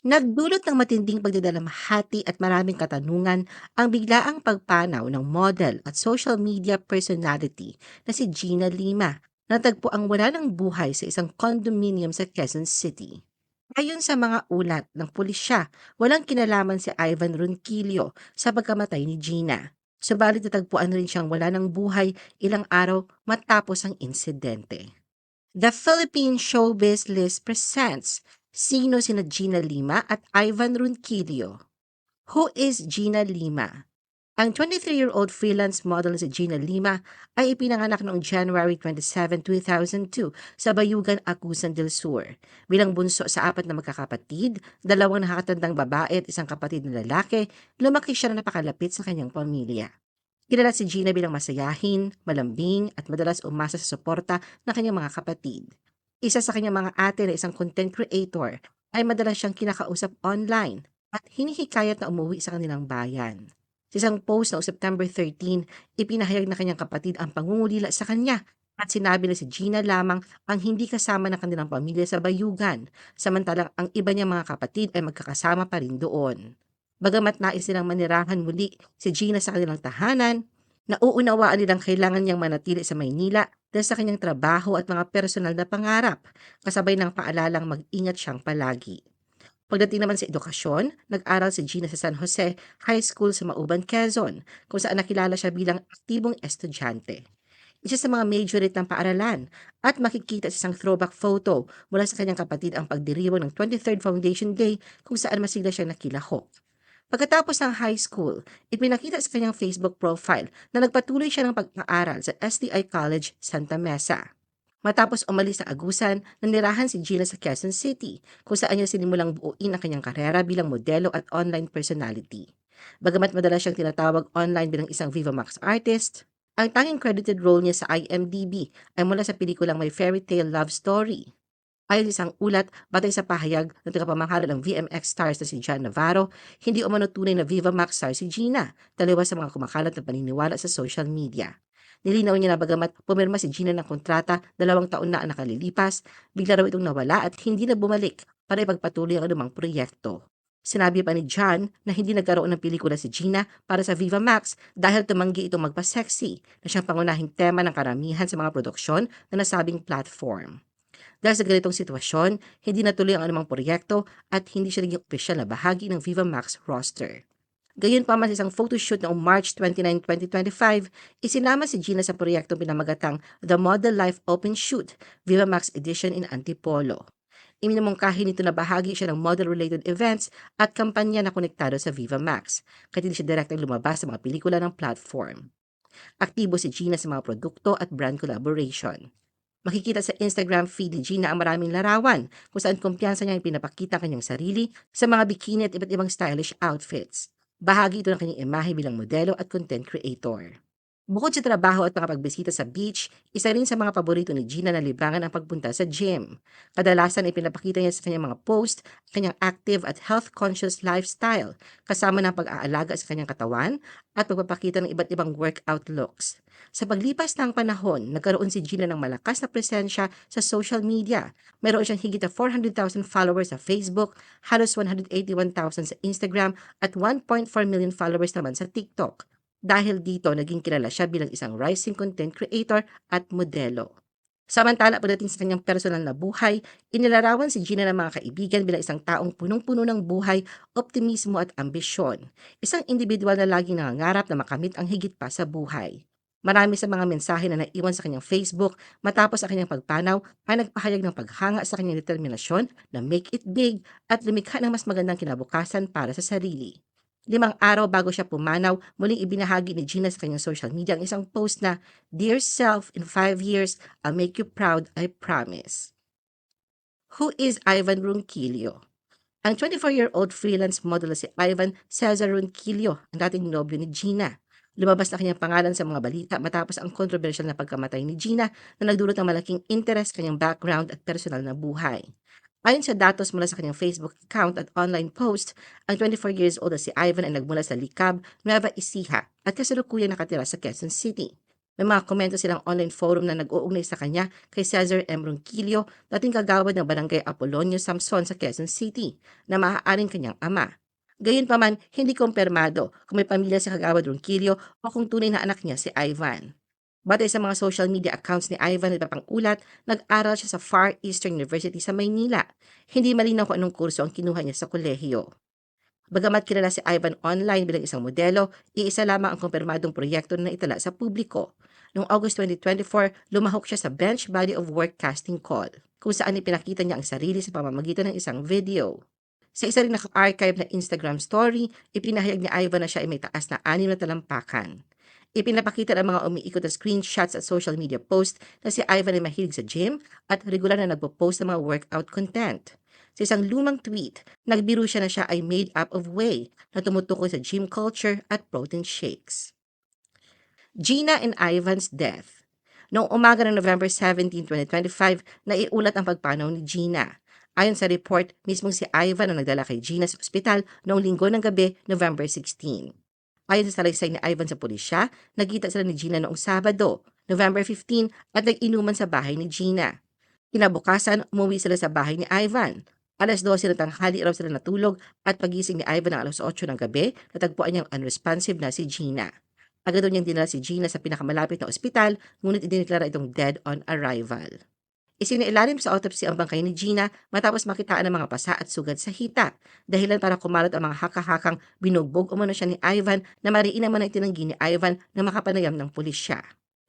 Nagdulot ng matinding pagdadalamhati at maraming katanungan ang biglaang pagpanaw ng model at social media personality na si Gina Lima, na tagpo ang wala ng buhay sa isang condominium sa Quezon City. Ayon sa mga ulat ng pulisya, walang kinalaman si Ivan Ronquillo sa pagkamatay ni Gina. Subalit natagpuan rin siyang wala ng buhay ilang araw matapos ang insidente. The Philippine Showbiz List presents Sino sina Gina Lima at Ivan Ronquillo? Who is Gina Lima? Ang 23-year-old freelance model na si Gina Lima ay ipinanganak noong January 27, 2002 sa Bayugan, Agusan del Sur. Bilang bunso sa apat na magkakapatid, dalawang nakakatandang babae at isang kapatid na lalaki, lumaki siya na napakalapit sa kanyang pamilya. Kilala si Gina bilang masayahin, malambing at madalas umasa sa suporta ng kanyang mga kapatid. Isa sa kanyang mga ate na isang content creator ay madalas siyang kinakausap online at hinihikayat na umuwi sa kanilang bayan. Sa isang post noong September 13, ipinahayag na kanyang kapatid ang pangungulila sa kanya at sinabi na si Gina lamang ang hindi kasama ng kanilang pamilya sa bayugan, samantalang ang iba niyang mga kapatid ay magkakasama pa rin doon. Bagamat nais silang manirahan muli si Gina sa kanilang tahanan, nauunawaan nilang kailangan niyang manatili sa Maynila dahil sa kanyang trabaho at mga personal na pangarap, kasabay ng paalalang mag-ingat siyang palagi. Pagdating naman sa edukasyon, nag-aral si Gina sa San Jose High School sa Mauban, Quezon, kung saan nakilala siya bilang aktibong estudyante. Isa sa mga majorate ng paaralan at makikita sa isang throwback photo mula sa kanyang kapatid ang pagdiriwang ng 23rd Foundation Day kung saan masigla siyang nakilahok. Pagkatapos ng high school, ipinakita sa kanyang Facebook profile na nagpatuloy siya ng pag-aaral sa STI College Santa Mesa. Matapos umalis sa Agusan, nanirahan si Gina sa Quezon City, kung saan niya sinimulang buuin ang kanyang karera bilang modelo at online personality. Bagamat madalas siyang tinatawag online bilang isang Viva Max artist, ang tanging credited role niya sa IMDb ay mula sa pelikulang My Fairy Tale Love Story. Ayon sa isang ulat, batay sa pahayag ng tagapamahala ng VMX stars na si John Navarro, hindi umano tunay na Viva Max star si Gina, taliwas sa mga kumakalat na paniniwala sa social media. Nilinaw niya na bagamat pumirma si Gina ng kontrata dalawang taon na ang nakalilipas, bigla raw itong nawala at hindi na bumalik para ipagpatuloy ang anumang proyekto. Sinabi pa ni John na hindi nagkaroon ng pelikula si Gina para sa Viva Max dahil tumanggi itong magpa-sexy na siyang pangunahing tema ng karamihan sa mga produksyon na nasabing platform. Dahil sa ganitong sitwasyon, hindi natuloy ang anumang proyekto at hindi siya naging opisyal na bahagi ng Viva Max roster. Gayon pa man sa isang photoshoot noong March 29, 2025, isinama si Gina sa proyektong pinamagatang The Model Life Open Shoot, Viva Max Edition in Antipolo. Iminamungkahi nito na bahagi siya ng model-related events at kampanya na konektado sa Viva Max, kahit hindi siya direktang lumabas sa mga pelikula ng platform. Aktibo si Gina sa mga produkto at brand collaboration. Makikita sa Instagram feed ni Gina ang maraming larawan kung saan kumpiyansa niya pinapakita kanyang sarili sa mga bikini at iba't ibang stylish outfits. Bahagi ito ng kanyang imahe bilang modelo at content creator. Bukod sa trabaho at mga pagbisita sa beach, isa rin sa mga paborito ni Gina na libangan ang pagpunta sa gym. Kadalasan ay pinapakita niya sa kanyang mga post kanyang active at health-conscious lifestyle, kasama ng pag-aalaga sa kanyang katawan at pagpapakita ng iba't ibang workout looks. Sa paglipas ng panahon, nagkaroon si Gina ng malakas na presensya sa social media. Meron siyang higit na 400,000 followers sa Facebook, halos 181,000 sa Instagram at 1.4 million followers naman sa TikTok. Dahil dito, naging kilala siya bilang isang rising content creator at modelo. Samantala, pagdating sa kanyang personal na buhay, inilarawan si Gina ng mga kaibigan bilang isang taong punong-puno ng buhay, optimismo at ambisyon. Isang individual na laging nangangarap na makamit ang higit pa sa buhay. Marami sa mga mensahe na naiwan sa kanyang Facebook matapos ang kanyang pagpanaw ay nagpahayag ng paghanga sa kanyang determinasyon na make it big at lumikha ng mas magandang kinabukasan para sa sarili. Limang araw bago siya pumanaw, muling ibinahagi ni Gina sa kanyang social media ang isang post na, Dear self, in five years, I'll make you proud, I promise. Who is Ivan Ronquillo? Ang 24-year-old freelance model si Ivan Cesar Ronquillo, ang dating nobyo ni Gina. Lumabas na kanyang pangalan sa mga balita matapos ang controversial na pagkamatay ni Gina na nagdulot ng malaking interest kanyang background at personal na buhay. Ayon sa datos mula sa kanyang Facebook account at online post, ang 24 years old na si Ivan ay nagmula sa Licab, Nueva Ecija at kasalukuyang nakatira sa Quezon City. May mga komento silang online forum na nag-uugnay sa kanya kay Cesar M. Ronquillo, dating kagawad ng barangay Apolonio Samson sa Quezon City, na maaaring kanyang ama. Gayunpaman, hindi kumpirmado kung may pamilya si kagawad Ronquillo o kung tunay na anak niya si Ivan. Batay sa mga social media accounts ni Ivan at pangulat, nag-aral siya sa Far Eastern University sa Maynila. Hindi malinaw kung anong kurso ang kinuha niya sa kolehiyo. Bagamat kilala si Ivan online bilang isang modelo, iisa lamang ang kumpirmadong proyekto na itala sa publiko. Noong August 2024, lumahok siya sa Bench Body of Work casting call, kung saan ipinakita niya ang sarili sa pamamagitan ng isang video. Sa isa rin naka-archive na Instagram story, ipinahayag ni Ivan na siya ay may taas na anim na talampakan. Ipinapakita ng mga umiikot na screenshots at social media post na si Ivan ay mahilig sa gym at regular na nagpo-post ng mga workout content. Sa isang lumang tweet, nagbiro siya na siya ay made up of whey na tumutukoy sa gym culture at protein shakes. Gina and Ivan's death. Noong umaga ng November 17, 2025, naiulat ang pagpanaw ni Gina. Ayon sa report, mismong si Ivan ang nagdala kay Gina sa ospital noong linggo ng gabi, November 16. Ayon sa salaysay ni Ivan sa pulisya, nagkita sila ni Gina noong Sabado, November 15 at nag-inuman sa bahay ni Gina. Kinabukasan, umuwi sila sa bahay ni Ivan. Alas 12 na tanghali raw sila natulog at pagising ni Ivan ng alas 8 ng gabi, natagpuan niyang unresponsive na si Gina. Agad niyang dinala si Gina sa pinakamalapit na ospital, ngunit idineklara itong dead on arrival. Isinailalim sa autopsy ang bangkay ni Gina matapos makitaan ng mga pasa at sugat sa hita, dahilan para kumalat ang mga haka-hakang binugbog umano siya ni Ivan na mariin naman ang tinanggi ni Ivan na makapanayam ng pulisya.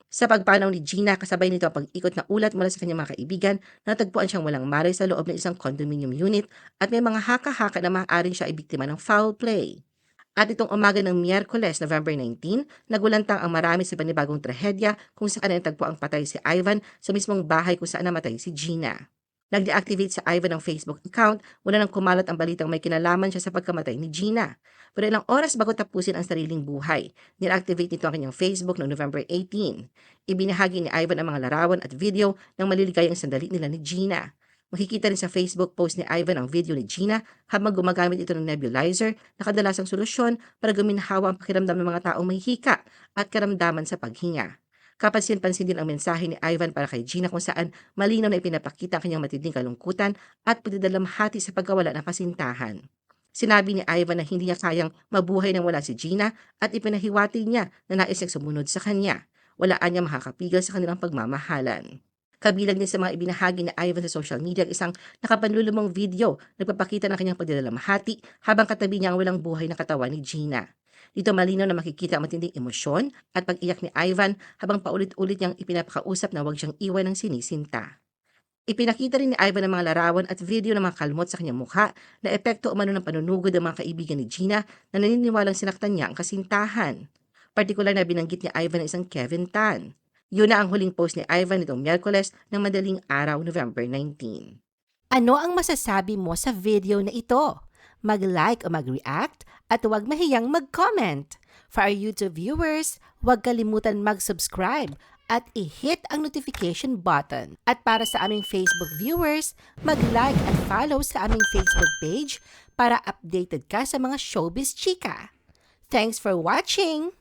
Sa pagpanaw ni Gina, kasabay nito ang pag-ikot na ulat mula sa kanyang mga kaibigan, natagpuan siyang walang maray sa loob ng isang condominium unit at may mga haka-haka na maaaring siya ay biktima ng foul play. At itong umaga ng Miyerkules, November 19, nagulantang ang marami sa panibagong trahedya kung saan natagpo ang patay si Ivan sa mismong bahay kung saan namatay si Gina. Nag-deactivate sa Ivan ang Facebook account mula nang kumalat ang balitang may kinalaman siya sa pagkamatay ni Gina. Pero ilang oras bago tapusin ang sariling buhay, niractivate nito ang kanyang Facebook noong November 18. Ibinahagi ni Ivan ang mga larawan at video ng maliligayang sandali nila ni Gina. Makikita rin sa Facebook post ni Ivan ang video ni Gina habang gumagamit ito ng nebulizer na kadalasang solusyon para guminhawa ang pakiramdam ng mga taong may hika at karamdaman sa paghinga. Kapansin-pansin din ang mensahe ni Ivan para kay Gina kung saan malinaw na ipinapakita ang kanyang matinding kalungkutan at pagdadalamhati sa pagkawala ng kasintahan. Sinabi ni Ivan na hindi niya kayang mabuhay nang wala si Gina at ipinahiwati niya na nais niyang sumunod sa kanya. Walaan niya makakapigil sa kanilang pagmamahalan. Kabilang din sa mga ibinahagi ni Ivan sa social media ang isang nakapanlulumong video nagpapakita ng kanyang pagdadalamhati habang katabi niya ang walang buhay na katawan ni Gina. Dito malinaw na makikita ang matinding emosyon at pag-iyak ni Ivan habang paulit-ulit niyang ipinapakausap na huwag siyang iwan ng sinisinta. Ipinakita rin ni Ivan ang mga larawan at video ng mga kalmot sa kanyang mukha na epekto umano ng panunugod ng mga kaibigan ni Gina na naniniwalang sinaktan niya ang kasintahan. Partikular na binanggit ni Ivan ang isang Kevin Tan. Yun na ang huling post ni Ivan nitong Miyerkules ng madaling araw November 19. Ano ang masasabi mo sa video na ito? Mag-like o mag-react at huwag mahiyang mag-comment. For our YouTube viewers, huwag kalimutan mag-subscribe at i-hit ang notification button. At para sa aming Facebook viewers, mag-like at follow sa aming Facebook page para updated ka sa mga showbiz chika. Thanks for watching!